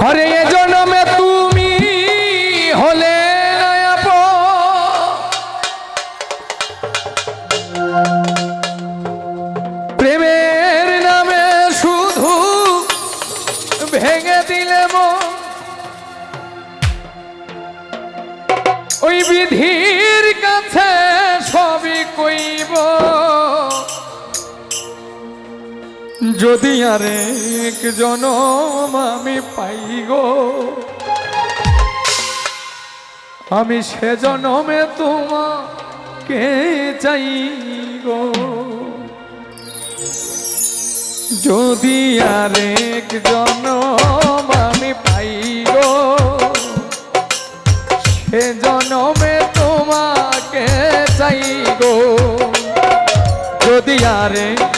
হরে এ তুমি হলে প্রেমের নামে শুধু ওই বিধির কাছে যদি আর এক জনম আমি পাই গো, আমি সে জনমে তোমাকে চাই গো। যদি আর এক জনম আমি পাই গো, সে জনমে তোমাকে চাই গো। যদি আরে জনম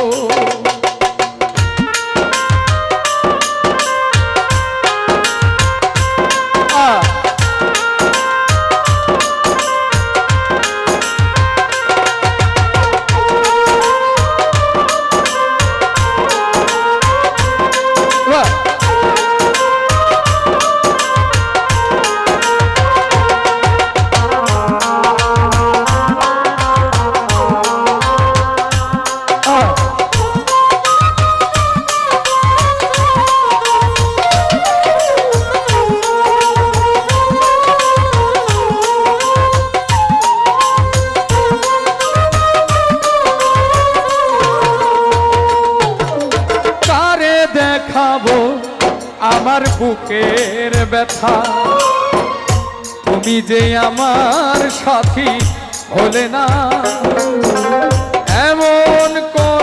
ব্যথা তুমি যে আমার সাথী হলে না। এমন করে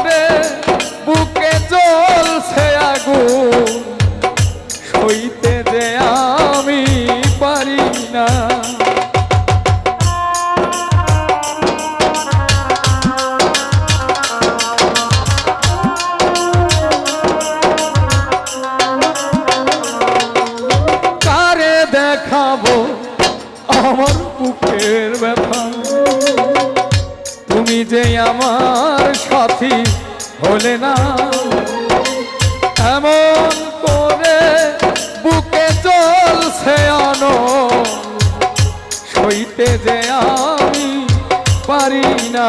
না এমন করে বুকে চলছে অন সইতে যে আমি পারি না।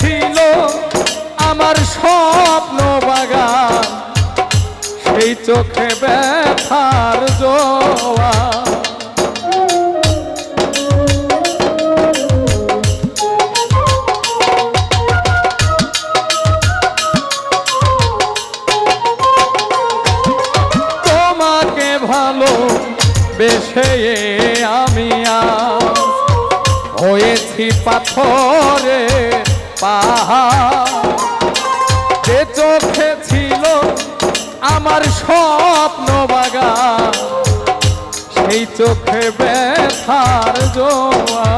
ছিল আমার স্বপ্ন বাগান। সেই চোখে ব্যথার জোয়া তোমাকে ভালো বেশে আমি হয়েছি পাথরে। পাহাড়। চোখে ছিল আমার স্বপ্ন বাগান সেই চোখে ব্যথার জোয়া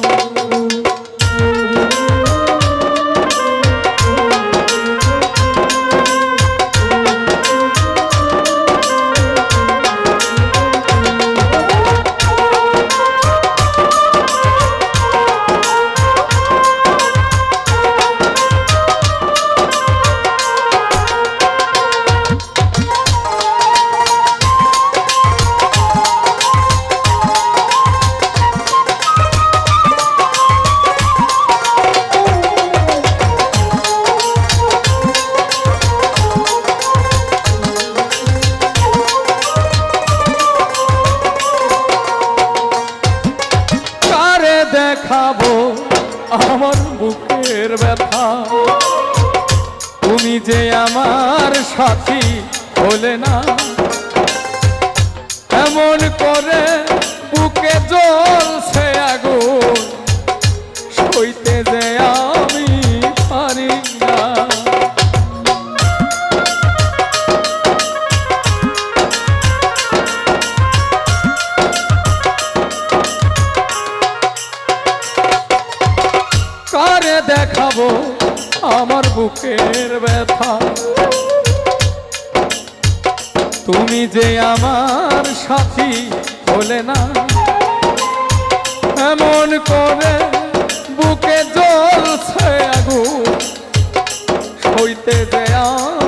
বুকের ব্যথা। তুমি যে আমার সাথী হলে না। এমন করে বুকে তুমি যে আমার সাথী হলে না এমন করে বুকে জ্বলছে আগুন সইতে যে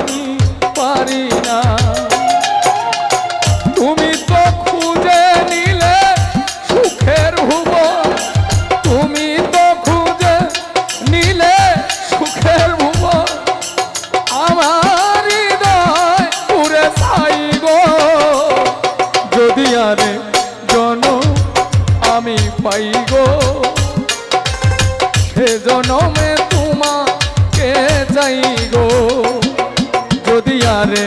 সে জনমে তোমাকে যাই গো। যদি আরে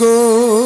গো